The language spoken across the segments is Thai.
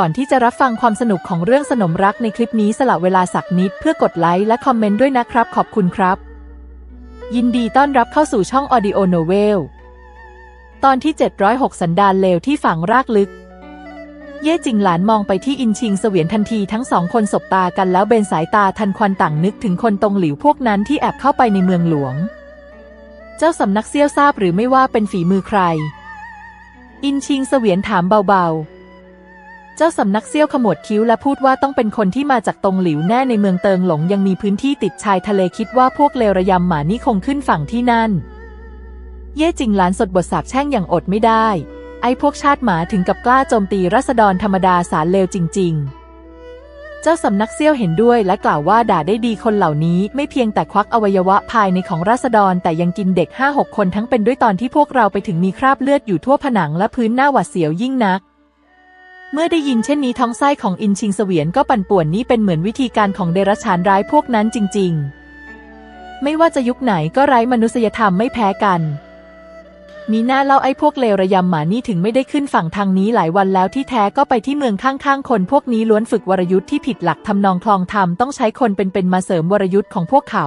ก่อนที่จะรับฟังความสนุกของเรื่องสนมรักในคลิปนี้สละเวลาสักนิดเพื่อกดไลค์และคอมเมนต์ด้วยนะครับ ขอบคุณครับ ยินดีต้อนรับเข้าสู่ช่อง Audio Novel ตอนที่ 706 สันดานเลวที่ฝังรากลึก เย่จิงหลานมองไปที่อินชิงเสวียนทันทีทั้งสองคนสบตากันแล้วเบนสายตาทันควันต่างนึกถึงคนตรงหลิวพวกนั้นที่แอบเข้าไปในเมืองหลวง เจ้าสำนักเซี่ยวทราบหรือไม่ว่าเป็นฝีมือใคร อินชิงเสวียนถามเบาๆ เจ้าสำนักเซี่ยวขมวดคิ้วและพูดว่าต้องเป็นคนที่มาจากตรงหลิวแน่ในเมืองเติงหลงยังมีพื้นที่ติดชายทะเลคิดว่าพวกเลวระยำหมานี่คงขึ้นฝั่งที่นั่น เย่จิงหลานสดบทสาบแช่งอย่างอดไม่ได้ ไอ้พวกชาติหมาถึงกับกล้าโจมตีรัษฎรธรรมดาสารเลวจริงๆเจ้าสำนักเซี่ยวเห็นด้วยและกล่าวว่าด่าได้ดีคนเหล่านี้ไม่เพียงแต่ควักอวัยวะภายในของรัษฎร แต่ยังกินเด็กห้าหกคนทั้งเป็นด้วยตอนที่พวกเราไปถึงมีคราบเลือดอยู่ทั่วผนังและพื้นหน้าหวาดเสียวยิ่งนัก เมื่อได้ยินเช่นนี้ท้องไส้ของอินชิงเสวียนก็ปั่นป่วนนี่เป็นเหมือนวิธีการของเดรัจฉานร้ายพวกนั้นจริง ๆ ไม่ว่าจะยุคไหนก็ไร้มนุษยธรรมไม่แพ้กัน มีหน้าเล่าไอ้พวกเลวระยำหมานี่ถึงไม่ได้ขึ้นฝั่งทางนี้หลายวันแล้วที่แท้ก็ไปที่เมืองข้างๆ คนพวกนี้ล้วนฝึกวรยุทธ์ที่ผิดหลักทำนองคลองธรรมต้องใช้คนเป็นๆมาเสริมวรยุทธ์ของพวกเขา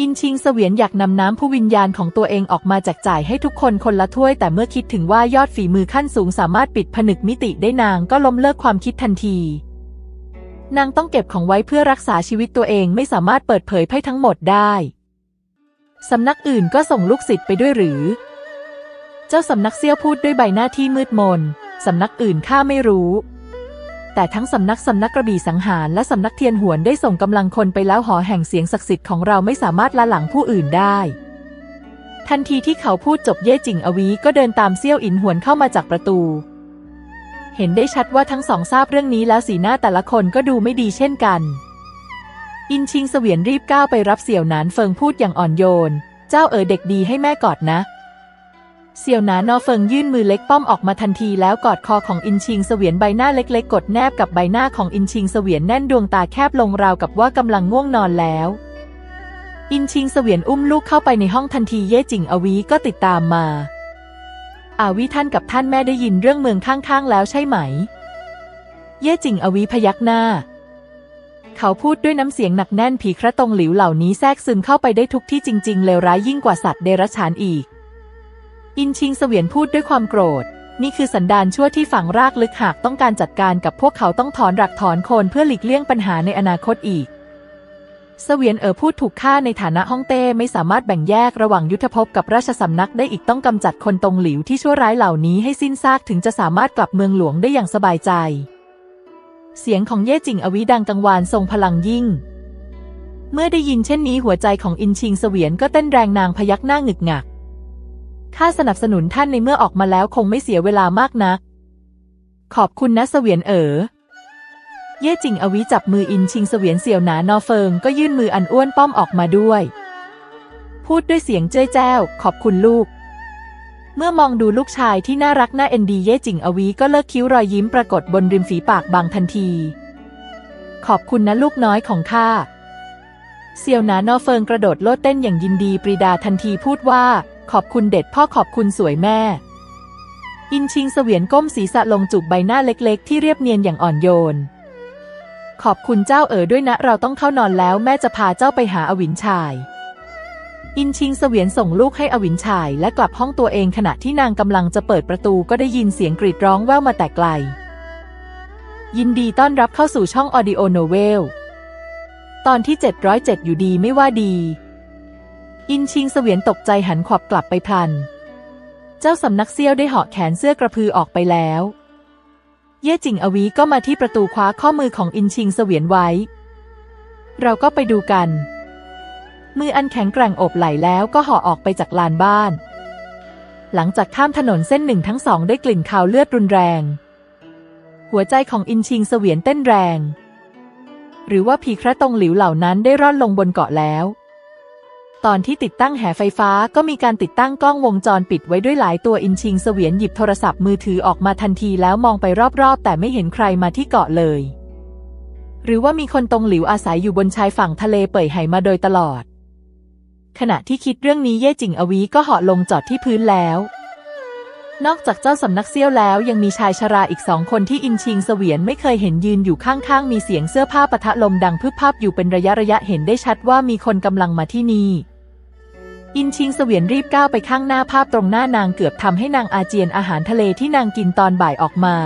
อินชิงเสวียนอยากนำน้ำผู้วิญญาณของตัวเองออกมาแจกจ่ายให้ทุกคนคนละถ้วย แต่เมื่อคิดถึงว่ายอดฝีมือขั้นสูงสามารถปิดผนึกมิติได้นางก็ล้มเลิกความคิดทันที นางต้องเก็บของไว้เพื่อรักษาชีวิตตัวเองไม่สามารถเปิดเผยให้ทั้งหมดได้สำนักอื่นก็ส่งลูกศิษย์ไปด้วยหรือ เจ้าสำนักเซี่ยวพูดด้วยใบหน้าที่มืดมน สำนักอื่นข้าไม่รู้ แต่ทั้งสำนักสำนักกระบี่สังหารและสำนักเทียนหวนได้ส่งกำลังคนไปแล้วหอแห่งเสียงศักดิ์สิทธิ์ของเราไม่สามารถละหลังผู้อื่นได้ ทันทีที่เขาพูดจบเย่จิงอวีก็เดินตามเซี่ยวอินหวนเข้ามาจากประตู เห็นได้ชัดว่าทั้งสองทราบเรื่องนี้แล้วสีหน้าแต่ละคนก็ดูไม่ดีเช่นกัน อินชิงเสวียนรีบก้าวไปรับเสี่ยวหนานเฟิงพูดอย่างอ่อนโยน เจ้าเอ๋อเด็กดีให้แม่กอดนะ เสี่ยวหนานอเฟิงยื่นมือเล็กป้อมออกมาทันทีแล้วกอดคอของอินชิงเสวียนใบหน้าเล็กๆ กดแนบกับใบหน้าของอินชิงเสวียนแน่นดวงตาแคบลงราวกับว่ากำลังง่วงนอนแล้ว อินชิงเสวียนอุ้มลูกเข้าไปในห้องทันทีเย่จิงอวีก็ติดตามมา อาวิท่านกับท่านแม่ได้ยินเรื่องเมืองข้างๆแล้วใช่ไหม เย่จิงอวีพยักหน้า เขาพูดด้วยน้ำเสียงหนักแน่นผีคระตรงหลิวเหล่านี้แทรกซึมเข้าไปได้ทุกที่จริง ๆเลวร้ายยิ่งกว่าสัตว์เดรัจฉานอีก อินชิงเสวียนพูดด้วยความโกรธ นี่คือสันดานชั่วที่ฝังรากลึกหากต้องการจัดการกับพวกเขาต้องถอนรักถอนโคนเพื่อหลีกเลี่ยงปัญหาในอนาคตอีก เสวียนเอ๋อพูดถูกฆ่าในฐานะฮ่องเต้ไม่สามารถแบ่งแยกระหว่างยุทธภพกับราชสำนักได้อีกต้องกำจัดคนตรงหลิวที่ชั่วร้ายเหล่านี้ให้สิ้นซากถึงจะสามารถกลับเมืองหลวงได้อย่างสบายใจ เสียงของเย่จิงอวิดังกังวานทรงพลังยิ่งเมื่อได้ยินเช่นนี้หัวใจของอินชิงเสวียนก็เต้นแรงนางพยักหน้าหงึกงัก ข้าสนับสนุนท่านในเมื่อออกมาแล้วคงไม่เสียเวลามากนัก ขอบคุณนะเสวียนเอ๋อ เย่จิงอวิจับมืออินชิงเสวียนเสี่ยวหนานอเฟิงก็ยื่นมืออันอ้วนป้อมออกมาด้วย พูดด้วยเสียงเจ้ยแจ้ว ขอบคุณลูก เมื่อมองดูลูกชายที่น่ารักน่าเอ็นดีเย่จิงอวีก็เลิกคิ้วรอยยิ้มปรากฏบนริมฝีปากบางทันที ขอบคุณนะลูกน้อยของข้า เสี่ยวหนานอเฟิงกระโดดโลดเต้นอย่างยินดีปรีดาทันทีพูดว่า ขอบคุณเด็ดพ่อขอบคุณสวยแม่ อินชิงเสวียนก้มศีรษะลงจูบใบหน้าเล็กๆ ที่เรียบเนียนอย่างอ่อนโยน ขอบคุณเจ้าเอ๋อด้วยนะเราต้องเข้านอนแล้วแม่จะพาเจ้าไปหาอวินชายอินชิงเสวียนส่งลูกให้อวินชายและกลับห้องตัวเองขณะที่นางกำลังจะเปิดประตูก็ได้ยินเสียงกรีดร้องแว่วมาแต่ไกล ยินดีต้อนรับเข้าสู่ช่อง Audio Novel ตอนที่ 707 อยู่ดีไม่ว่าดี อินชิงเสวียนตกใจหันขวับกลับไปพลัน เจ้าสำนักเซี่ยวได้เหาะแขนเสื้อกระพือออกไปแล้ว เย่จิงอวีก็มาที่ประตูคว้าข้อมือของอินชิงเสวียนไว้ เราก็ไปดูกัน มืออันแข็งแกร่งอบไหลแล้วก็ห่อออกไปจากลานบ้าน หลังจากข้ามถนนเส้นหนึ่งทั้งสองได้กลิ่นคาวเลือดรุนแรง หัวใจของอินชิงเสวียนเต้นแรง หรือว่าผีคระตงหลิวเหล่านั้นได้ร่อนลงบนเกาะแล้ว ตอนที่ติดตั้งแหไฟฟ้าก็มีการติดตั้งกล้องวงจรปิดไว้ด้วยหลายตัวอินชิงเสวียนหยิบโทรศัพท์มือถือออกมาทันทีแล้วมองไปรอบๆ แต่ไม่เห็นใครมาที่เกาะเลย หรือว่ามีคนตรงหลิวอาศัยอยู่บนชายฝั่งทะเลเป่ยไหมาโดยตลอด ขณะที่คิดเรื่องนี้เย่จิงอวีก็เหาะลงจอดที่พื้นแล้วนอกจากเจ้าสำนักเซี่ยวแล้วยังมีชายชราอีกสองคนที่อินชิงเสวียนไม่เคยเห็นยืนอยู่ข้างๆ มีเสียงเสื้อผ้าปะทะลมดังพึบพับอยู่เป็นระยะระยะเห็นได้ชัดว่ามีคนกำลังมาที่นี่ อินชิงเสวียนรีบก้าวไปข้างหน้าภาพตรงหน้านางเกือบทำให้นางอาเจียนอาหารทะเลที่นางกินตอนบ่ายออกมา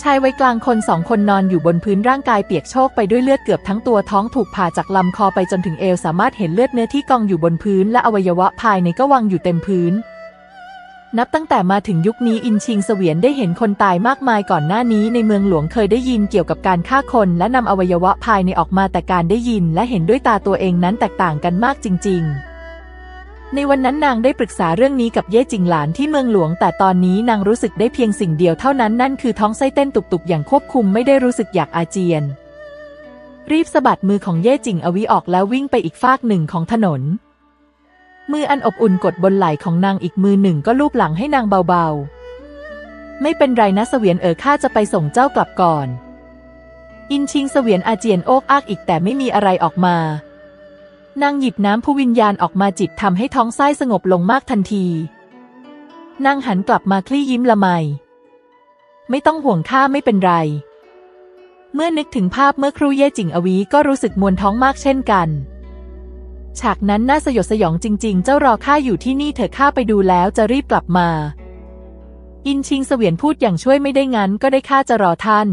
ชายวัยกลางคนสองคนนอนอยู่บนพื้นร่างกายเปียกโชกไปด้วยเลือดเกือบทั้งตัวท้องถูกผ่าจากลำคอไปจนถึงเอวสามารถเห็นเลือดเนื้อที่กองอยู่บนพื้นและอวัยวะภายในก็วางอยู่เต็มพื้น นับตั้งแต่มาถึงยุคนี้อินชิงเสวียนได้เห็นคนตายมากมายก่อนหน้านี้ ในเมืองหลวงเคยได้ยินเกี่ยวกับการฆ่าคนและนำอวัยวะภายในออกมาแต่การได้ยิน และเห็นด้วยตาตัวเองนั้นแตกต่างกันมากจริง ๆ ในวันนั้นนางได้ปรึกษาเรื่องนี้กับเย่จิงหลานที่เมืองหลวง แต่ตอนนี้นางรู้สึกได้เพียงสิ่งเดียวเท่านั้นนั่นคือท้องไส้เต้นตุบๆอย่างควบคุมไม่ได้รู้สึกอยากอาเจียน รีบสะบัดมือของเย่จิงอวิออกแล้ววิ่งไปอีกฟากหนึ่งของถนน มืออันอบอุ่นกดบนไหล่ของนางอีกมือหนึ่งก็ลูบหลังให้นางเบาๆ ไม่เป็นไรนะเสวียนเอ๋อข้าจะไปส่งเจ้ากลับก่อน อินชิงเสวียนอาเจียนโอกอากอีกแต่ไม่มีอะไรออกมา นางหยิบน้ำผู้วิญญาณออกมาจิบทำให้ท้องไส้สงบลงมากทันที นางหันกลับมาคลี่ยิ้มละไม ไม่ต้องห่วงข้าไม่เป็นไร เมื่อนึกถึงภาพเมื่อครูเย่จิงอวีก็รู้สึกมวนท้องมากเช่นกันฉากนั้นน่าสยดสยองจริง ๆ เจ้ารอข้าอยู่ที่นี่เถอะข้าไปดูแล้วจะรีบกลับมา อินชิงเสวียนพูดอย่างช่วยไม่ได้งั้นก็ได้ข้าจะรอท่าน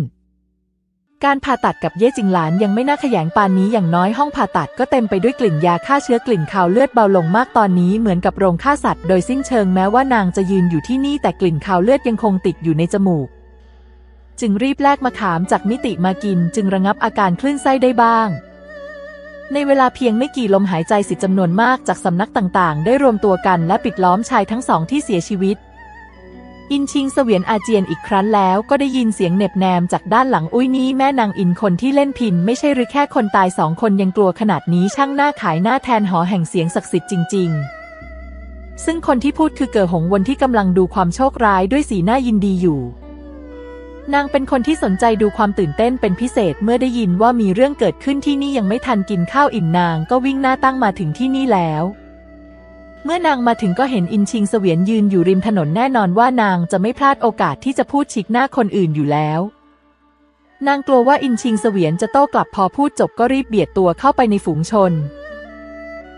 การผ่าตัดกับเย่จิงหลานยังไม่น่าขยงปานนี้อย่างน้อยห้องผ่าตัดก็เต็มไปด้วยกลิ่นยาฆ่าเชื้อกลิ่นคาวเลือดเบาลงมากตอนนี้เหมือนกับโรงฆ่าสัตว์โดยสิ้นเชิงแม้ว่านางจะยืนอยู่ที่นี่แต่กลิ่นคาวเลือดยังคงติดอยู่ในจมูก จึงรีบแลกมะขามจากมิติมากินจึงระงับอาการคลื่นไส้ได้บ้างในเวลาเพียงไม่กี่ลมหายใจสิทธิ์จำนวนมากจากสำนักต่างๆ ได้รวมตัวกันและปิดล้อมชายทั้งสองที่เสียชีวิต อินชิงเสวียนอาเจียนอีกครั้นแล้วก็ได้ยินเสียงเหน็บแนมจากด้านหลังอุ้ยนี้แม่นางอินคนที่เล่นพินไม่ใช่หรือแค่คนตายสองคนยังกลัวขนาดนี้ช่างหน้าขายหน้าแทนหอแห่งเสียงศักดิ์สิทธิ์จริง ๆ ซึ่งคนที่พูดคือเก๋อหงวนที่กำลังดูความโชคร้ายด้วยสีหน้ายินดีอยู่ นางเป็นคนที่สนใจดูความตื่นเต้นเป็นพิเศษเมื่อได้ยินว่ามีเรื่องเกิดขึ้นที่นี่ยังไม่ทันกินข้าวอิ่มนาง ก็วิ่งหน้าตั้งมาถึงที่นี่แล้ว เมื่อนางมาถึงก็เห็นอินชิงเสวียนยืนอยู่ริมถนนแน่นอนว่านางจะไม่พลาดโอกาสที่จะพูดชิกหน้าคนอื่นอยู่แล้ว นางกลัวว่าอินชิงเสวียนจะโต้กลับพอพูดจบก็รีบเบียดตัวเข้าไปในฝูงชน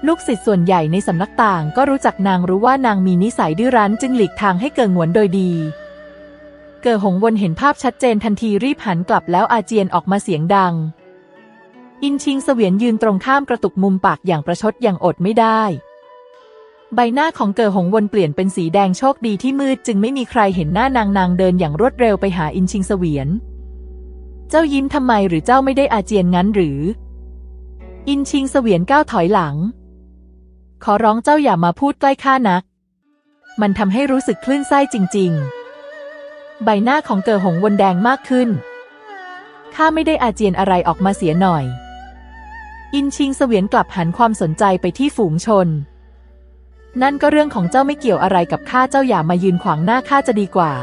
ลูกศิษย์ส่วนใหญ่ในสำนักต่างก็รู้จักนางรู้ว่านางมีนิสัยดื้อรั้นจึงหลีกทางให้เกิงหวนโดยดี เกิดหงวนเห็นภาพชัดเจนทันทีรีบหันกลับแล้วอาเจียนออกมาเสียงดัง อินชิงเสวียนยืนตรงข้ามกระตุกมุมปากอย่างประชดอย่างอดไม่ได้ ใบหน้าของเกิดหงวนเปลี่ยนเป็นสีแดงโชคดีที่มืดจึงไม่มีใครเห็นหน้านางนางเดินอย่างรวดเร็วไปหาอินชิงเสวียน เจ้ายิ้มทำไมหรือเจ้าไม่ได้อาเจียนงั้นหรือ อินชิงเสวียนก้าวถอยหลัง ขอร้องเจ้าอย่ามาพูดใกล้ข้านัก มันทำให้รู้สึกคลื่นไส้จริง ๆ ใบหน้าของเกิดหงวนแดงมากขึ้น ข้าไม่ได้อาเจียนอะไรออกมาเสียหน่อย อินชิงเสวียนกลับหันความสนใจไปที่ฝูงชน นั่นก็เรื่องของเจ้าไม่เกี่ยวอะไรกับข้าเจ้าอย่ามายืนขวางหน้าข้าจะดีกว่า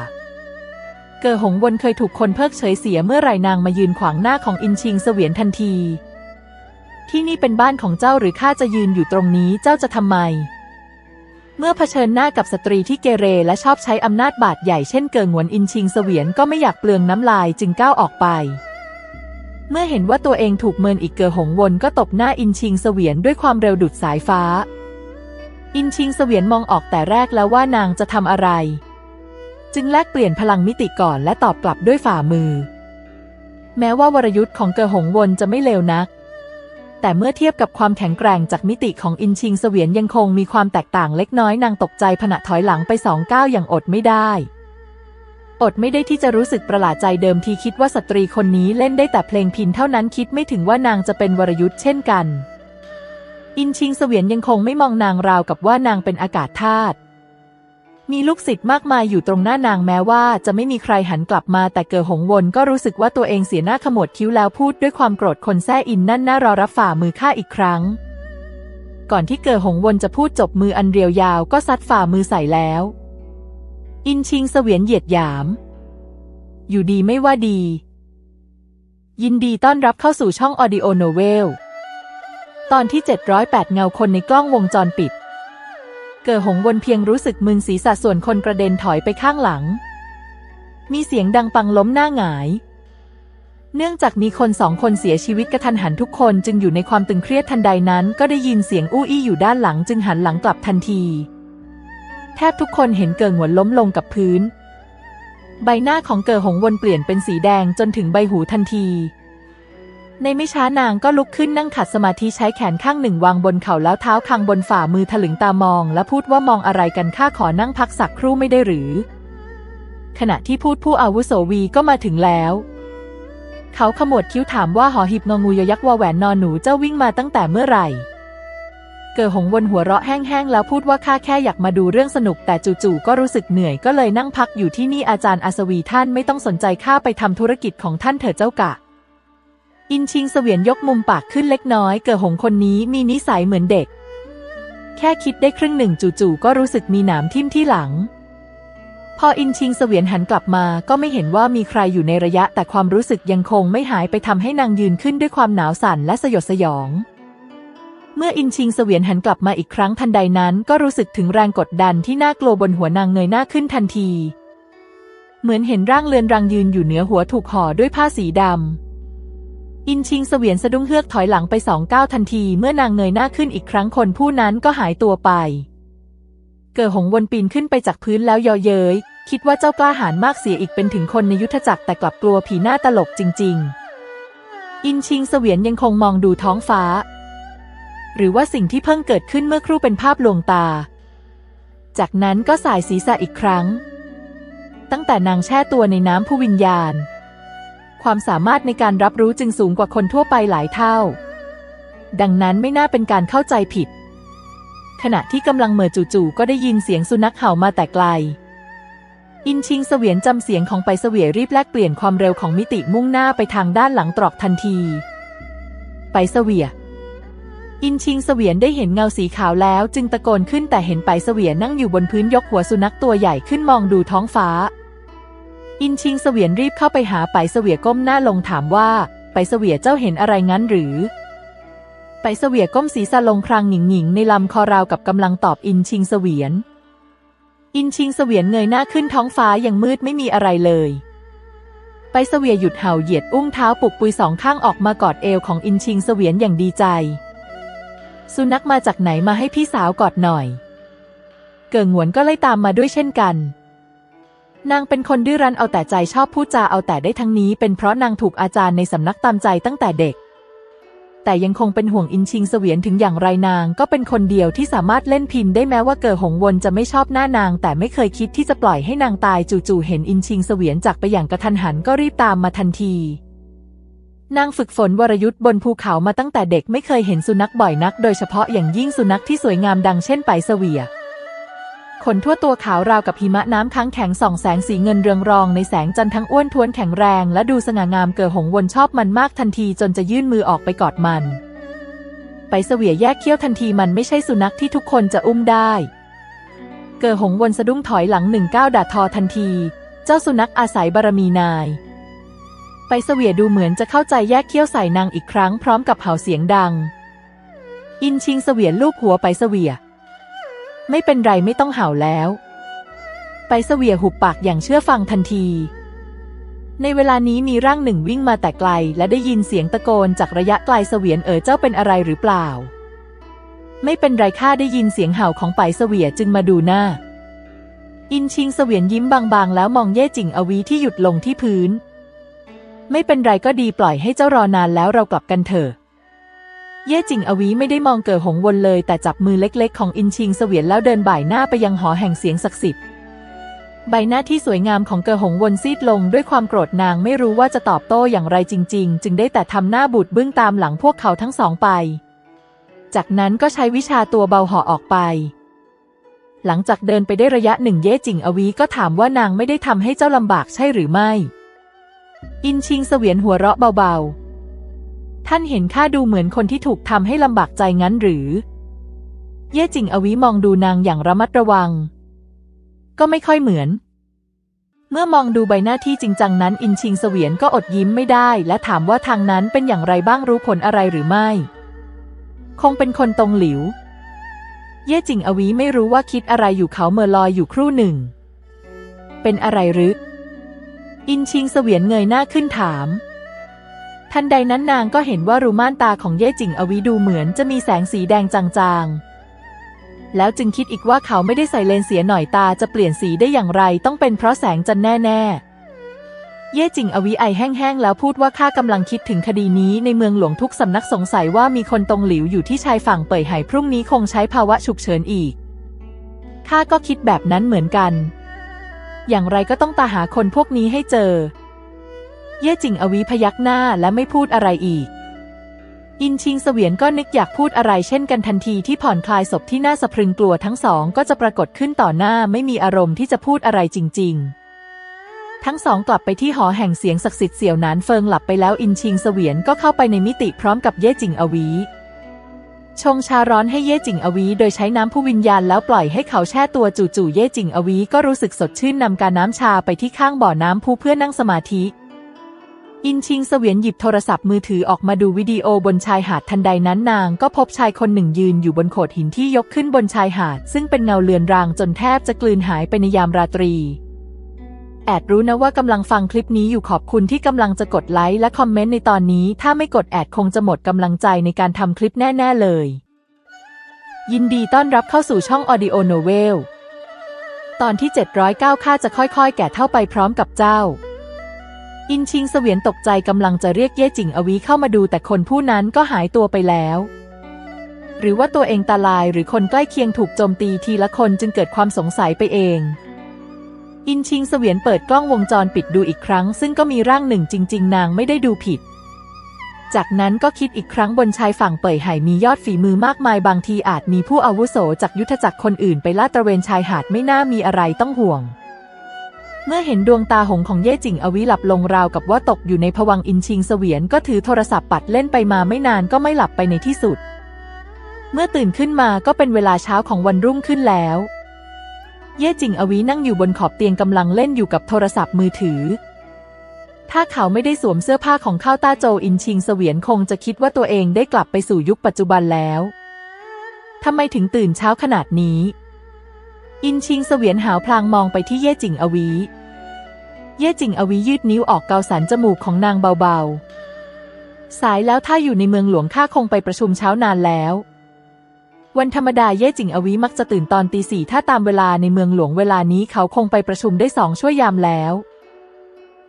เกอหงวนเคยถูกคนเพิกเฉยเสียเมื่อไหรนางมายืนขวางหน้าของอินชิงเสวียนทันที ที่นี่เป็นบ้านของเจ้าหรือข้าจะยืนอยู่ตรงนี้เจ้าจะทำไม เมื่อเผชิญหน้ากับสตรีที่เกเรและชอบใช้อำนาจบาดใหญ่เช่นเกิงหวนอินชิงเสวียนก็ไม่อยากเปลืองน้ำลายจึงก้าวออกไปเมื่อเห็นว่าตัวเองถูกเมินอีกเกอหงวนก็ตบหน้าอินชิงเสวียนด้วยความเร็วดุดสายฟ้า อินชิงเสวียนมองออกแต่แรกแล้วว่านางจะทำอะไร จึงแลกเปลี่ยนพลังมิติก่อนและตอบกลับด้วยฝ่ามือ แม้ว่าวรยุทธ์ของเกอหงวนจะไม่เลวนัก แต่เมื่อเทียบกับความแข็งแกร่งจากมิติของอินชิงเสวียนยังคงมีความแตกต่างเล็กน้อยนางตกใจผณะถอยหลังไปสองก้าวอย่างอดไม่ได้อดไม่ได้ที่จะรู้สึกประหลาดใจเดิมทีคิดว่าสตรีคนนี้เล่นได้แต่เพลงพินเท่านั้นคิดไม่ถึงว่านางจะเป็นวรยุทธ์เช่นกัน อินชิงเสวียนยังคงไม่มองนางราวกับว่านางเป็นอากาศธาตุมีลูกศิษย์มากมายอยู่ตรงหน้านางแม้ว่าจะไม่มีใครหันกลับมาแต่เกอหงวนก็รู้สึกว่าตัวเองเสียหน้าขมวดคิ้วแล้วพูดด้วยความโกรธคนแซ่อินนั่นน่ารอรับฝ่ามือข้าอีกครั้ง ก่อนที่เกอหงวนจะพูดจบมืออันเรียวยาวก็ซัดฝ่ามือใส่แล้ว อินชิงเสวียนเหยียดหยาม อยู่ดีไม่ว่าดี ยินดีต้อนรับเข้าสู่ช่องออดิโอโนเวล ตอนที่ 708 เงาคนในกล้องวงจรปิด เกิดหงวนเพียงรู้สึกมึนศีรษะส่วนคนกระเด็นถอยไปข้างหลัง มีเสียงดังปังล้มหน้าหงาย เนื่องจากมีคนสองคนเสียชีวิตกระทันหันทุกคนจึงอยู่ในความตึงเครียดทันใดนั้น ก็ได้ยินเสียงอู้อี้อยู่ด้านหลังจึงหันหลังกลับทันที แทบทุกคนเห็นเกิงหวนล้มลงกับพื้น ใบหน้าของเกิดหงวนเปลี่ยนเป็นสีแดงจนถึงใบหูทันที ในไม่ช้านางก็ลุกขึ้นนั่งขัดสมาธิใช้แขนข้างหนึ่งวางบนเข่าแล้วเท้าคางบนฝ่ามือถลึงตามอง และพูดว่ามองอะไรกันข้าขอนั่งพักสักครู่ไม่ได้หรือ ขณะที่พูดผู้อาวุโสวีก็มาถึงแล้ว เขาขมวดคิ้วถามว่าหอหีบงงูยยักษ์วอแหวนนอนหนูเจ้าวิ่งมาตั้งแต่เมื่อไหร่ เกิดหงวนหัวเราะแห้งๆแล้วพูดว่าข้าแค่อยากมาดูเรื่องสนุกแต่จู่ๆก็รู้สึกเหนื่อยก็เลยนั่งพักอยู่ที่นี่อาจารย์อาสวีท่านไม่ต้องสนใจข้าไปทำธุรกิจของท่านเถิดเจ้ากะ อินชิงเสวียนยกมุมปากขึ้นเล็กน้อย เกิดหงคนนี้มีนิสัยเหมือนเด็ก แค่คิดได้ครึ่งหนึ่งจู่ๆก็รู้สึกมีหนามทิ่มที่หลัง พออินชิงเสวียนหันกลับมาก็ไม่เห็นว่ามีใครอยู่ในระยะ แต่ความรู้สึกยังคงไม่หายไปทำให้นางยืนขึ้นด้วยความหนาวสั่นและสยดสยอง เมื่ออินชิงเสวียนหันกลับมาอีกครั้งทันใดนั้นก็รู้สึกถึงแรงกดดันที่น่ากลัวบนหัวนางเงยหน้าขึ้นทันที เหมือนเห็นร่างเลือนรังยืนอยู่เหนือหัวถูกห่อด้วยผ้าสีดำ อินชิงเสวียนสะดุ้งเฮือกถอยหลังไปสองก้าวทันทีเมื่อนางเงยหน้าขึ้นอีกครั้งคนผู้นั้นก็หายตัวไป เกิดหงวนปีนขึ้นไปจากพื้นแล้วยอเย้ยคิดว่าเจ้ากล้าหาญมากเสียอีกเป็นถึงคนในยุทธจักรแต่กลับกลัวผีหน้าตลกจริง ๆ อินชิงเสวียนยังคงมองดูท้องฟ้า หรือว่าสิ่งที่เพิ่งเกิดขึ้นเมื่อครู่เป็นภาพลวงตา จากนั้นก็สายศีรษะอีกครั้ง ตั้งแต่นางแช่ตัวในน้ำผู้วิญญาณ ความสามารถในการรับรู้จึงสูงกว่าคนทั่วไปหลายเท่า ดังนั้นไม่น่าเป็นการเข้าใจผิด ขณะที่กำลังเหม่อจู่ๆก็ได้ยินเสียงสุนัขเห่ามาแต่ไกล อินชิงเสวียนจำเสียงของไปเสวียรีบแลกเปลี่ยนความเร็วของมิติมุ่งหน้าไปทางด้านหลังตรอกทันที ไปเสวียอินชิงเสวียนได้เห็นเงาสีขาวแล้วจึงตะโกนขึ้นแต่เห็นไปเสวียนนั่งอยู่บนพื้นยกหัวสุนัขตัวใหญ่ขึ้นมองดูท้องฟ้า อินชิงเสวียนรีบเข้าไปหาไปเสวียก้มหน้าลงถามว่า ไปเสวียเจ้าเห็นอะไรงั้นหรือ ไปเสวียก้มศีรษะลงครางหงิงหงิงในลำคอราวกับกำลังตอบอินชิงเสวียน อินชิงเสวียนเงยหน้าขึ้นท้องฟ้ายังมืดไม่มีอะไรเลย ไปเสวียหยุดเห่าเหยียดอุ้งเท้าปุกปุยสองข้างออกมากอดเอวของอินชิงเสวียนอย่างดีใจ สุนัขมาจากไหนมาให้พี่สาวกอดหน่อย เกิงหวนก็ไล่ตามมาด้วยเช่นกัน นางเป็นคนดื้อรั้นเอาแต่ใจชอบพูดจาเอาแต่ได้ทั้งนี้ เป็นเพราะนางถูกอาจารย์ในสำนักตามใจตั้งแต่เด็ก แต่ยังคงเป็นห่วงอินชิงเสวียนถึงอย่างไรนางก็เป็นคนเดียวที่สามารถเล่นพินได้แม้ว่าเกิดหงวนจะไม่ชอบหน้านาง แต่ไม่เคยคิดที่จะปล่อยให้นางตายจู่ๆเห็นอินชิงเสวียนจากไปอย่างกระทันหันก็รีบตามมาทันทีนางฝึกฝนวรยุทธ์บนภูเขามาตั้งแต่เด็กไม่เคยเห็นสุนัขบ่อยนัก โดยเฉพาะอย่างยิ่งสุนัขที่สวยงามดังเช่นไปเสวีย ขนทั่วตัวขาวราวกับหิมะน้ำค้างแข็งส่องแสงสีเงินเรืองรองในแสงจันทร์ทั้งอ้วนท้วนแข็งแรงและดูสง่างามเกิดหงวนชอบมันมากทันทีจนจะยื่นมือออกไปกอดมัน ไปเสวียแยกเขี้ยวทันทีมันไม่ใช่สุนัขที่ทุกคนจะอุ้มได้ เกิดหงวนสะดุ้งถอยหลังหนึ่งก้าวด่าทอทันที เจ้าสุนัขอาศัยบารมีนาย ไปเสวียดูเหมือนจะเข้าใจแยกเขี้ยวใส่นางอีกครั้งพร้อมกับเห่าเสียงดัง อินชิงเสวียนลูบหัวไปเสวีย ไม่เป็นไรไม่ต้องเห่าแล้ว ไปเสวียหุบปากอย่างเชื่อฟังทันที ในเวลานี้มีร่างหนึ่งวิ่งมาแต่ไกล และได้ยินเสียงตะโกนจากระยะไกลเสวียนเอ๋อเจ้าเป็นอะไรหรือเปล่า ไม่เป็นไรข้าได้ยินเสียงเห่าของไปเสวียจึงมาดูหน้า อินชิงเสวียนยิ้มบางๆ แล้วมองเย่จิงอวีที่หยุดลงที่พื้น ไม่เป็นไรก็ดีปล่อยให้เจ้ารอนานแล้วเรากลับกันเถอะ เย่จิงอวีไม่ได้มองเกิดหงวนเลย แต่จับมือเล็กๆ ของอินชิงเสวียนแล้วเดินบ่ายหน้าไปยังหอแห่งเสียงศักดิ์สิทธิ์ ใบหน้าที่สวยงามของเกอหงวนซีดลงด้วยความโกรธนางไม่รู้ว่าจะตอบโต้อย่างไรจริง ๆ จึงได้แต่ทำหน้าบูดบึ้งตามหลังพวกเขาทั้งสองไป จากนั้นก็ใช้วิชาตัวเบาห่อออกไป หลังจากเดินไปได้ระยะหนึ่งเย่จิงอวีก็ถามว่านางไม่ได้ทำให้เจ้าลำบากใช่หรือไม่ อินชิงเสวียนหัวเราะเบาๆ ท่านเห็นข้าดูเหมือนคนที่ถูกทำให้ลำบากใจงั้นหรือ เย่จิงอวีมองดูนางอย่างระมัดระวัง ก็ไม่ค่อยเหมือน เมื่อมองดูใบหน้าที่จริงจังนั้น อินชิงเสวียนก็อดยิ้มไม่ได้ และถามว่าทางนั้นเป็นอย่างไรบ้างรู้ผลอะไรหรือไม่ คงเป็นคนตรงหลิว เย่จิงอวีไม่รู้ว่าคิดอะไรอยู่เขาเมอลอยอยู่ครู่หนึ่ง เป็นอะไรหรืออินชิงเสวียนเงยหน้าขึ้นถาม ทันใดนั้นนางก็เห็นว่ารูม่านตาของเย่จิงอวีดูเหมือนจะมีแสงสีแดงจางๆ แล้วจึงคิดอีกว่าเขาไม่ได้ใส่เลนส์เสียหน่อยตาจะเปลี่ยนสีได้อย่างไรต้องเป็นเพราะแสงจันแน่ๆ เย่จิงอวีไอแห้งๆ แล้วพูดว่าข้ากำลังคิดถึงคดีนี้ในเมืองหลวงทุกสำนักสงสัยว่ามีคนตรงหลิวอยู่ที่ชายฝั่งเป่ยไห่พรุ่งนี้คงใช้ภาวะฉุกเฉินอีกข้าก็คิดแบบนั้นเหมือนกัน อย่างไรก็ต้องตาหาคนพวกนี้ให้เจอ เย่จิงอวีพยักหน้าและไม่พูดอะไรอีก อินชิงเสวียนก็นึกอยากพูดอะไรเช่นกันทันทีที่ผ่อนคลายศพที่น่าสะพรึงกลัวทั้งสองก็จะปรากฏขึ้นต่อหน้าไม่มีอารมณ์ที่จะพูดอะไรจริง ๆทั้งสองกลับไปที่หอแห่งเสียงศักดิ์สิทธิ์เสี่ยวหนานเฟิงหลับไปแล้วอินชิงเสวียนก็เข้าไปในมิติพร้อมกับเย่จิงอวี ชงชาร้อนให้เย่จิงอวี โดยใช้น้ำผู้วิญญาณแล้วปล่อยให้เขาแช่ตัวจู่ๆเย่จิงอวี ก็รู้สึกสดชื่นนำการน้ำชาไปที่ข้างบ่อน้ำผู้เพื่อนั่งสมาธิ อินชิงเสวียนหยิบโทรศัพท์มือถือออกมาดูวิดีโอบนชายหาดทันใดนั้นนางก็พบชายคนหนึ่งยืนอยู่บนโขดหินที่ยกขึ้นบนชายหาด ซึ่งเป็นเงาเลือนรางจนแทบจะกลืนหายไปในยามราตรี แอดรู้นะว่ากำลังฟังคลิปนี้อยู่ขอบคุณที่กำลังจะกดไลค์และคอมเมนต์ในตอนนี้ ถ้าไม่กดแอดคงจะหมดกำลังใจในการทำคลิปแน่ ๆ เลย ยินดีต้อนรับเข้าสู่ช่อง Audio Novel ตอนที่ 709ข้าจะค่อยๆ แก่เท่าไปพร้อมกับเจ้า อินชิงเสวียนตกใจกำลังจะเรียกเย่จิงอวีเข้ามาดูแต่คนผู้นั้นก็หายตัวไปแล้ว หรือว่าตัวเองตาลายหรือคนใกล้เคียงถูกโจมตีทีละคนจึงเกิดความสงสัยไปเอง อินชิงเสวียนเปิดกล้องวงจรปิดดูอีกครั้ง ซึ่งก็มีร่างหนึ่งจริง ๆ นางไม่ได้ดูผิด จากนั้นก็คิดอีกครั้งบนชายฝั่งเป่ยไห่มียอดฝีมือมากมายบางทีอาจมีผู้อาวุโสจากยุทธจักรคนอื่นไปลาดตระเวนชายหาดไม่น่ามีอะไรต้องห่วง เมื่อเห็นดวงตาหงของเย่จิงอวิหลับลงราวกับว่าตกอยู่ในผวังอินชิงเสวียนก็ถือโทรศัพท์ปัดเล่นไปมาไม่นานก็ไม่หลับไปในที่สุด เมื่อตื่นขึ้นมาก็เป็นเวลาเช้าของวันรุ่งขึ้นแล้ว เย่จิงอวีนั่งอยู่บนขอบเตียงกำลังเล่นอยู่กับโทรศัพท์มือถือ ถ้าเขาไม่ได้สวมเสื้อผ้าของข้าวต้าโจอินชิงเสวียนคงจะคิดว่าตัวเองได้กลับไปสู่ยุคปัจจุบันแล้วทำไมถึงตื่นเช้าขนาดนี้ อินชิงเสวียนหาวพลางมองไปที่เย่จิงอวี เย่จิงอวียืดนิ้วออกเกาสันจมูกของนางเบาๆ สายแล้วถ้าอยู่ในเมืองหลวงข้าคงไปประชุมเช้านานแล้ว วันธรรมดาเย่จิงอวีมักจะตื่นตอนตีสี่ถ้าตามเวลาในเมืองหลวงเวลานี้เขาคงไปประชุมได้สองชั่วยามแล้ว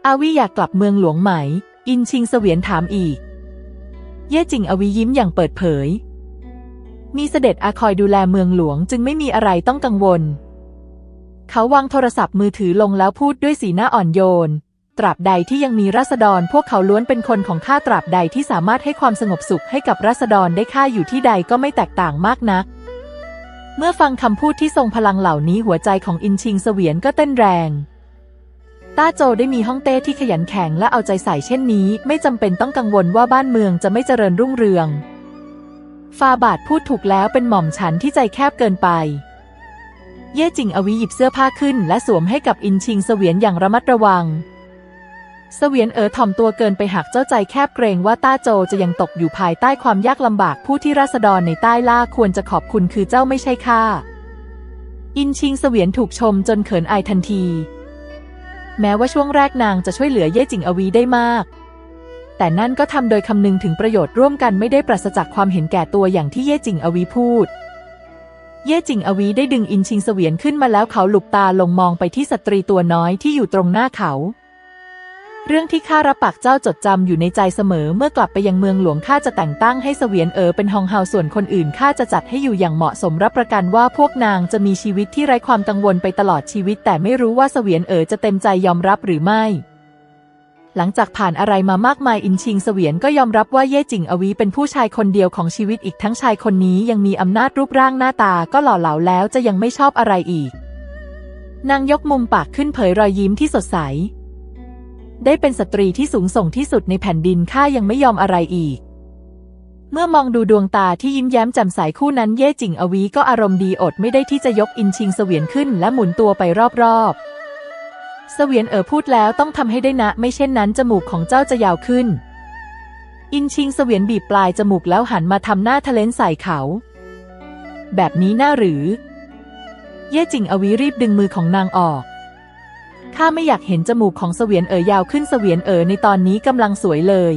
อาวีอยากกลับเมืองหลวงไหม อินชิงเสวียนถามอีก เย่จิงอวียิ้มอย่างเปิดเผย มีเสด็จอาคอยดูแลเมืองหลวงจึงไม่มีอะไรต้องกังวล เขาวางโทรศัพท์มือถือลงแล้วพูดด้วยสีหน้าอ่อนโยน ตราบใดที่ยังมีราษฎรพวกเขาล้วนเป็นคนของข้าตราบใดที่สามารถให้ความสงบสุขให้กับราษฎรได้ข้าอยู่ที่ใดก็ไม่แตกต่างมากนัก เมื่อฟังคำพูดที่ทรงพลังเหล่านี้หัวใจของอินชิงเสวียนก็เต้นแรงต้าโจได้มีห้องเต้ที่ขยันแข็งและเอาใจใส่เช่นนี้ ไม่จำเป็นต้องกังวลว่าบ้านเมืองจะไม่เจริญรุ่งเรือง ฟาบาทพูดถูกแล้วเป็นหม่อมฉันที่ใจแคบเกินไป เย่จิงอวีหยิบเสื้อผ้าขึ้น และสวมให้กับอินชิงเสวียนอย่างระมัดระวัง เสวียนเอ๋อถ่อมตัวเกินไปหากเจ้าใจแคบเกรงว่าต้าโจจะยังตกอยู่ภายใต้ความยากลำบากผู้ที่ราษฎรในใต้ล่าควรจะขอบคุณคือเจ้าไม่ใช่ข้าอินชิงเสวียนถูกชมจนเขินอายทันที แม้ว่าช่วงแรกนางจะช่วยเหลือเย่จิงอวีได้มาก แต่นั่นก็ทำโดยคำนึงถึงประโยชน์ร่วมกันไม่ได้ปราศจากความเห็นแก่ตัวอย่างที่เย่จิงอวีพูด เย่จิงอวีได้ดึงอินชิงเสวียนขึ้นมาแล้วเขาหลุบตาลงมองไปที่สตรีตัวน้อยที่อยู่ตรงหน้าเขา เรื่องที่ข้ารับปากเจ้าจดจำอยู่ในใจเสมอเมื่อกลับไปยังเมืองหลวงข้าจะแต่งตั้งให้เสวียนเอ๋อเป็นฮองเฮาส่วนคนอื่นข้าจะจัดให้อยู่อย่างเหมาะสมรับประกันว่าพวกนางจะมีชีวิตที่ไร้ความกังวลไปตลอดชีวิต แต่ไม่รู้ว่าเสวียนเอ๋อจะเต็มใจยอมรับหรือไม่ หลังจากผ่านอะไรมามากมายอินชิงเสวียนก็ยอมรับว่าเย่จิงอวีเป็นผู้ชายคนเดียวของชีวิตอีกทั้งชายคนนี้ยังมีอำนาจรูปร่างหน้าตาก็หล่อเหลาแล้วจะยังไม่ชอบอะไรอีก นางยกมุมปากขึ้นเผยรอยยิ้มที่สดใส ได้เป็นสตรีที่สูงส่งที่สุดในแผ่นดินข้ายังไม่ยอมอะไรอีก เมื่อมองดูดวงตาที่ยิ้มแย้มแจ่มใสคู่นั้นเย่จิงอวีก็อารมณ์ดีอดไม่ได้ที่จะยกอินชิงเสวียนขึ้นและหมุนตัวไปรอบๆ เสวียนเอ๋อพูดแล้วต้องทำให้ได้นะ ไม่เช่นนั้นจมูกของเจ้าจะยาวขึ้น อินชิงเสวียนบีบปลายจมูกแล้วหันมาทำหน้าทะเลนใส่เขา แบบนี้น่าหรือ เย่จิงอวีรีบดึงมือของนางออกข้าไม่อยากเห็นจมูกของเสวียนเอ๋ยยาวขึ้นเสวียนเอ๋อในตอนนี้กำลังสวยเลย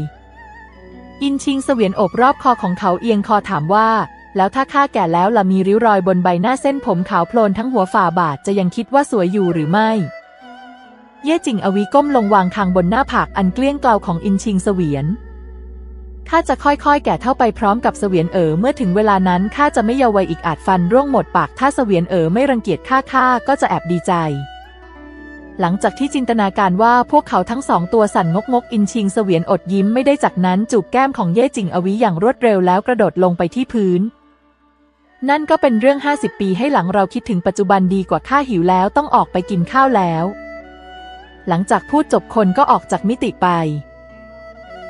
อินชิงเสวียนโอบรอบคอของเขาเอียงคอถามว่า แล้วถ้าข้าแก่แล้วล่ะมีริ้วรอยบนใบหน้าเส้นผมขาวโพลนทั้งหัวฝ่าบาทจะยังคิดว่าสวยอยู่หรือไม่ เย่จิงอวีก้มลงวางคางบนหน้าผากอันเกลี้ยงเกลาของอินชิงเสวียน ข้าจะค่อยๆ แก่เท่าไปพร้อมกับเสวียนเอ๋อเมื่อถึงเวลานั้นข้าจะไม่เยาว์วัยอีกอาจฟันร่วงหมดปากถ้าเสวียนเอ๋อไม่รังเกียจข้าข้าก็จะแอบดีใจ หลังจากที่จินตนาการว่าพวกเขาทั้งสองตัวสั่นงกงกอินชิงเสวียนอดยิ้มไม่ได้จากนั้นจูบแก้มของเย่จิงอวีอย่างรวดเร็วแล้วกระโดดลงไปที่พื้นนั่นก็เป็นเรื่อง 50 ปีให้หลังเราคิดถึงปัจจุบันดีกว่าข้าหิวแล้วต้องออกไปกินข้าวแล้ว หลังจากพูดจบคนก็ออกจากมิติไป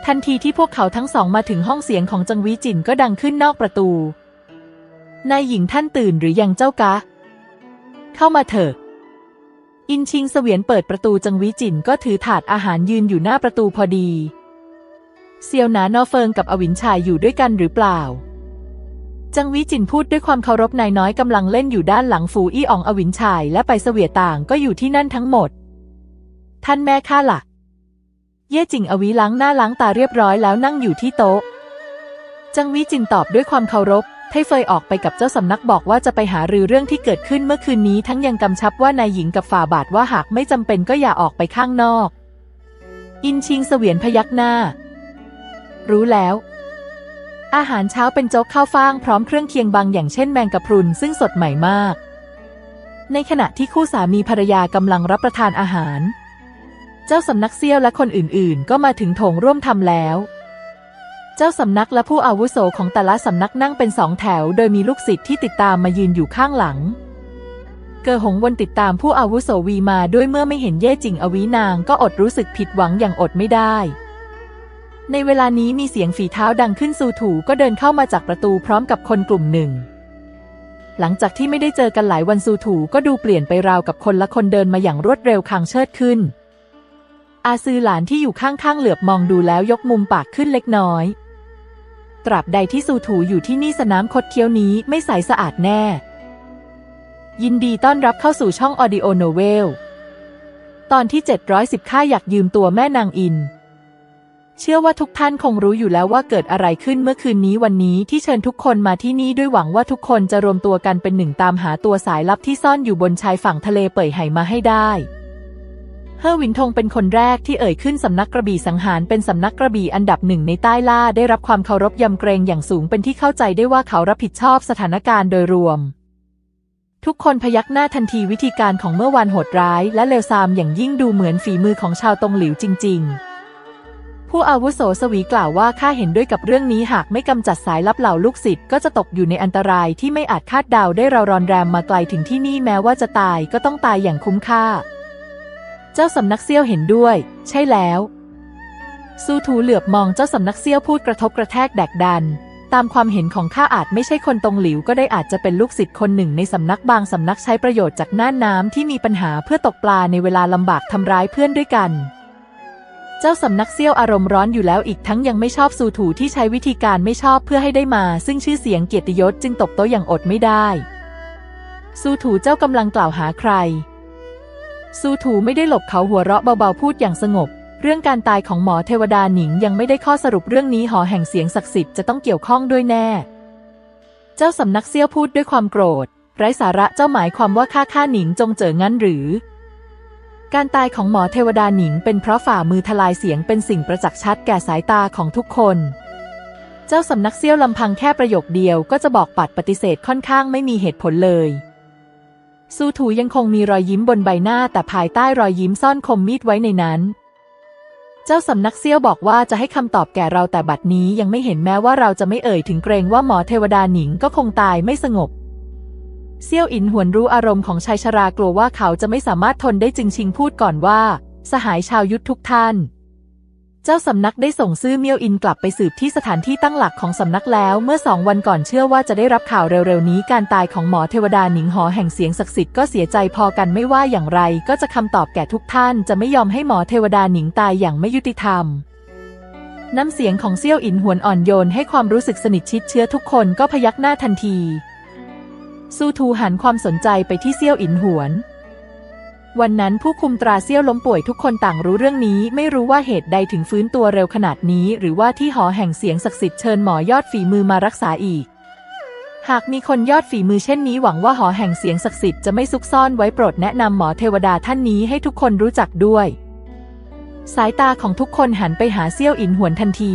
ทันทีที่พวกเขาทั้งสองมาถึงห้องเสียงของจังวีจินก็ดังขึ้นนอกประตู นายหญิงท่านตื่นหรือยังเจ้ากะ เข้ามาเถอะ อินชิงเสวียนเปิดประตูจังวีจินก็ถือถาดอาหารยืนอยู่หน้าประตูพอดี เซียวหนานอเฟิงกับอวินชายอยู่ด้วยกันหรือเปล่าจังวีจินพูดด้วยความเคารพนายน้อยกำลังเล่นอยู่ด้านหลังฟูอี้อองอวินชายและไปเสวียต่างก็อยู่ที่นั่นทั้งหมด ท่านแม่ข้าล่ะ เย่จิงอวีล้างหน้าล้างตาเรียบร้อยแล้วนั่งอยู่ที่โต๊ะ จังวีจินตอบด้วยความเคารพไทเฟยออกไปกับเจ้าสำนักบอกว่าจะไปหารือเรื่องที่เกิดขึ้นเมื่อคืนนี้ทั้งยังกำชับว่านายหญิงกับฝ่าบาทว่าหากไม่จำเป็นก็อย่าออกไปข้างนอก อินชิงเสวียนพยักหน้า รู้แล้ว อาหารเช้าเป็นโจ๊กข้าวฟ่างพร้อมเครื่องเคียงบางอย่างเช่นแมงกะพรุนซึ่งสดใหม่มาก ในขณะที่คู่สามีภรรยากำลังรับประทานอาหาร เจ้าสำนักเซี่ยวและคนอื่นๆ ก็มาถึงโถงร่วมทำแล้ว เจ้าสำนักและผู้อาวุโสของแต่ละสำนักนั่งเป็นสองแถว โดยมีลูกศิษย์ที่ติดตามมายืนอยู่ข้างหลัง เกอหงวนติดตามผู้อาวุโสวีมาด้วยเมื่อไม่เห็นเย่จิงอวีนางก็อดรู้สึกผิดหวังอย่างอดไม่ได้ ในเวลานี้มีเสียงฝีเท้าดังขึ้นสู่ถูก็เดินเข้ามาจากประตูพร้อมกับคนกลุ่มหนึ่งหลังจากที่ไม่ได้เจอกันหลายวันสู่ถูก็ดูเปลี่ยนไปราวกับคนละคนเดินมาอย่างรวดเร็วคางเชิดขึ้น อาซือหลานที่อยู่ข้างๆเหลือบมองดูแล้วยกมุมปากขึ้นเล็กน้อย ตราบใดที่สูถูอยู่ที่นี่สนามคดเคี้ยวนี้ไม่ใสสะอาดแน่ ยินดีต้อนรับเข้าสู่ช่องออดิโอโนเวล ตอนที่ 710ข้าอยากยืมตัวแม่นางอิน เชื่อว่าทุกท่านคงรู้อยู่แล้วว่าเกิดอะไรขึ้นเมื่อคืนนี้วันนี้ที่เชิญทุกคนมาที่นี่ด้วยหวังว่าทุกคนจะรวมตัวกันเป็นหนึ่งตามหาตัวสายลับที่ซ่อนอยู่บนชายฝั่งทะเลเป่ยไห่มาให้ได้ เฮอร์วินทงเป็นคนแรกที่เอ่ยขึ้นสำนักกระบี่สังหารเป็นสำนักกระบี่อันดับหนึ่งในใต้ล่าได้รับความเคารพยำเกรงอย่างสูงเป็นที่เข้าใจได้ว่าเขารับผิดชอบสถานการณ์โดยรวม ทุกคนพยักหน้าทันทีวิธีการของเมื่อวานโหดร้าย และเลวทรามอย่างยิ่งดูเหมือนฝีมือของชาวตงหลิวจริง ๆผู้อาวุโสสวีกล่าวว่าข้าเห็นด้วยกับเรื่องนี้หากไม่กำจัดสายลับเหล่าลูกศิษย์ก็จะตกอยู่ในอันตรายที่ไม่อาจคาดเดาได้เรารอนแรมมาไกลถึงที่นี่แม้ว่าจะตายก็ต้องตายอย่างคุ้มค่า เจ้าสำนักเซี่ยวเห็นด้วย ใช่แล้ว ซูทูเหลือบมองเจ้าสำนักเซี่ยวพูดกระทบกระแทกแดกดัน ตามความเห็นของข้าอาจไม่ใช่คนตรงหลิวก็ได้อาจจะเป็นลูกศิษย์คนหนึ่งในสำนักบางสำนักใช้ประโยชน์จากน่านน้ำที่มีปัญหาเพื่อตกปลาในเวลาลำบากทำร้ายเพื่อนด้วยกันเจ้าสำนักเซี่ยวอารมณ์ร้อนอยู่แล้วอีกทั้งยังไม่ชอบซูถูที่ใช้วิธีการไม่ชอบเพื่อให้ได้มา ซึ่งชื่อเสียงเกียรติยศจึงตบโต๊ะอย่างอดไม่ได้ซูถูเจ้ากำลังกล่าวหาใคร ซูถูไม่ได้หลบเขาหัวเราะเบาๆพูดอย่างสงบ เรื่องการตายของหมอเทวดาหนิงยังไม่ได้ข้อสรุปเรื่องนี้หอแห่งเสียงศักดิ์สิทธิ์จะต้องเกี่ยวข้องด้วยแน่ เจ้าสำนักเซี่ยวพูดด้วยความโกรธ ไร้สาระเจ้าหมายความว่าข้าข้าหนิงจงเจองั้นหรือ การตายของหมอเทวดาหนิงเป็นเพราะฝ่ามือทลายเสียงเป็นสิ่งประจักษ์ชัดแก่สายตาของทุกคนเจ้าสำนักเซี่ยวลำพังแค่ประโยคเดียวก็จะบอกปัดปฏิเสธค่อนข้างไม่มีเหตุผลเลย ซูถูยังคงมีรอยยิ้มบนใบหน้าแต่ภายใต้รอยยิ้มซ่อนคมมีดไว้ในนั้น เจ้าสำนักเซี่ยวบอกว่าจะให้คำตอบแก่เราแต่บัดนี้ยังไม่เห็นแม้ว่าเราจะไม่เอ่ยถึงเกรงว่าหมอเทวดาหนิงก็คงตายไม่สงบ เซี่ยวอินหวนรู้อารมณ์ของชายชรากลัวว่าเขาจะไม่สามารถทนได้จึงชิงพูดก่อนว่า สหายชาวยุทธทุกท่าน เจ้าสำนักได้ส่งซื่อเมียวอินกลับไปสืบที่สถานที่ตั้งหลักของสำนักแล้ว เมื่อสองวันก่อนเชื่อว่าจะได้รับข่าวเร็วๆนี้การตายของหมอเทวดาหนิงหอแห่งเสียงศักดิ์สิทธิ์ก็เสียใจพอกันไม่ว่าอย่างไร ก็จะคำตอบแก่ทุกท่านจะไม่ยอมให้หมอเทวดาหนิงตายอย่างไม่ยุติธรรมน้ำเสียงของเซี่ยวอินหวนอ่อนโยนให้ความรู้สึกสนิทชิดเชื้อทุกคนก็พยักหน้าทันที ซูทูหันความสนใจไปที่เซี่ยวอินหวน วันนั้นผู้คุมตราเซี่ยวล้มป่วยทุกคนต่างรู้เรื่องนี้ไม่รู้ว่าเหตุใดถึงฟื้นตัวเร็วขนาดนี้ หรือว่าที่หอแห่งเสียงศักดิ์สิทธิ์เชิญหมอยอดฝีมือมารักษาอีก หากมีคนยอดฝีมือเช่นนี้หวังว่าหอแห่งเสียงศักดิ์สิทธิ์จะไม่ซุกซ่อนไว้โปรดแนะนำหมอเทวดาท่านนี้ให้ทุกคนรู้จักด้วย สายตาของทุกคนหันไปหาเซี่ยวอินหวนทันที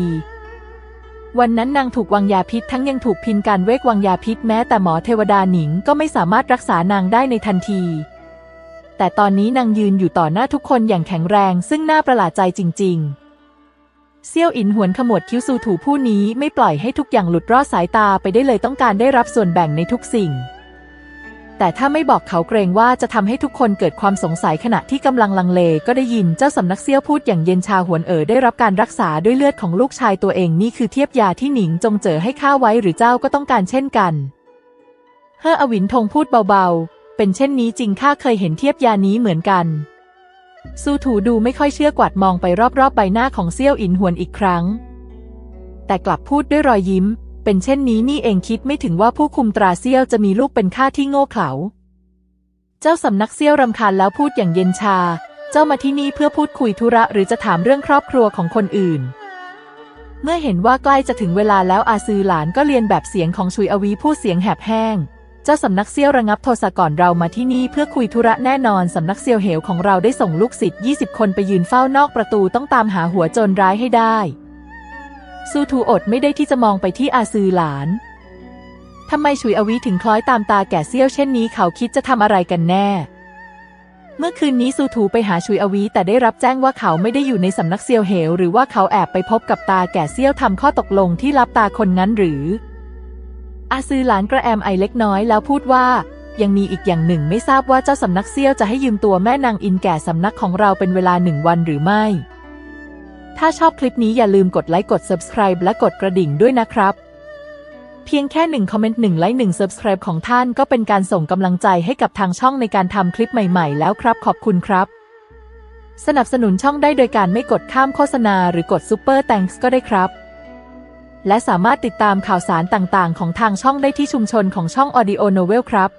วันนั้นนางถูกวางยาพิษทั้งยังถูกพินการเวกวางยาพิษแม้แต่หมอเทวดาหนิงก็ไม่สามารถรักษานางได้ในทันที แต่ตอนนี้นางยืนอยู่ต่อหน้าทุกคนอย่างแข็งแรงซึ่งน่าประหลาดใจจริง ๆ เซี่ยวอินหวนขมวดคิ้วซูถูผู้นี้ไม่ปล่อยให้ทุกอย่างหลุดรอดสายตาไปได้เลยต้องการได้รับส่วนแบ่งในทุกสิ่ง แต่ถ้าไม่บอกเขาเกรงว่าจะทำให้ทุกคนเกิดความสงสัยขณะที่กำลังลังเล ก็ได้ยินเจ้าสำนักเซี่ยวพูดอย่างเย็นชาหวนเอ๋อได้รับการรักษาด้วยเลือดของลูกชายตัวเองนี่คือเทียบยาที่หนิงจงเจอให้ข้าไว้หรือเจ้าก็ต้องการเช่นกันเฮออวินทงพูดเบาๆ เป็นเช่นนี้จริงข้าเคยเห็นเทียบยานี้เหมือนกัน ซูถูดูไม่ค่อยเชื่อกวาดมองไปรอบๆใบหน้าของเซี่ยวอินหวนอีกครั้ง แต่กลับพูดด้วยรอยยิ้ม เป็นเช่นนี้นี่เองคิดไม่ถึงว่าผู้คุมตราเซี่ยวจะมีลูกเป็นข้าที่โง่เขลา เจ้าสำนักเซี่ยวรำคาญแล้วพูดอย่างเย็นชา เจ้ามาที่นี่เพื่อพูดคุยธุระหรือจะถามเรื่องครอบครัวของคนอื่นเมื่อเห็นว่าใกล้จะถึงเวลาแล้วอาซือหลานก็เรียนแบบเสียงของชุยอวีพูดเสียงแหบแห้ง เจ้าสำนักเซี่ยวระงับโทสะก่อนเรามาที่นี่เพื่อคุยธุระแน่นอนสำนักเซียวเหวของเราได้ส่งลูกศิษย์ 20 คนไปยืนเฝ้านอกประตูต้องตามหาหัวโจรร้ายให้ได้ ซูทูอดไม่ได้ที่จะมองไปที่อาซือหลานทำไมฉุยอวีถึงคล้อยตามตาแก่เซี่ยวเช่นนี้เขาคิดจะทำอะไรกันแน่ เมื่อคืนนี้ซูทูไปหาชุยอวีแต่ได้รับแจ้งว่าเขาไม่ได้อยู่ในสำนักเซียวเหว หรือว่าเขาแอบไปพบกับตาแก่เซี่ยวทำข้อตกลงที่รับตาคนงั้นหรือ อาซือหลานกระแอมไอเล็กน้อยแล้วพูดว่า ยังมีอีกอย่างหนึ่งไม่ทราบว่าเจ้าสำนักเซี่ยวจะให้ยืมตัวแม่นางอินแก่สำนักของเราเป็นเวลาหนึ่งวันหรือไม่ ถ้าชอบคลิปนี้อย่าลืมกดไลค์กด subscribe และกดกระดิ่งด้วยนะครับ เพียงแค่หนึ่งคอมเมนต์หนึ่งไลค์หนึ่ง subscribe ของท่านก็เป็นการส่งกำลังใจให้กับทางช่องในการทำคลิปใหม่ๆ แล้วครับ ขอบคุณครับ สนับสนุนช่องได้โดยการไม่กดข้ามโฆษณาหรือกด Super Thanks ก็ได้ครับ และสามารถติดตามข่าวสารต่างๆ ของทางช่องได้ที่ชุมชนของช่อง Audio Novel ครับ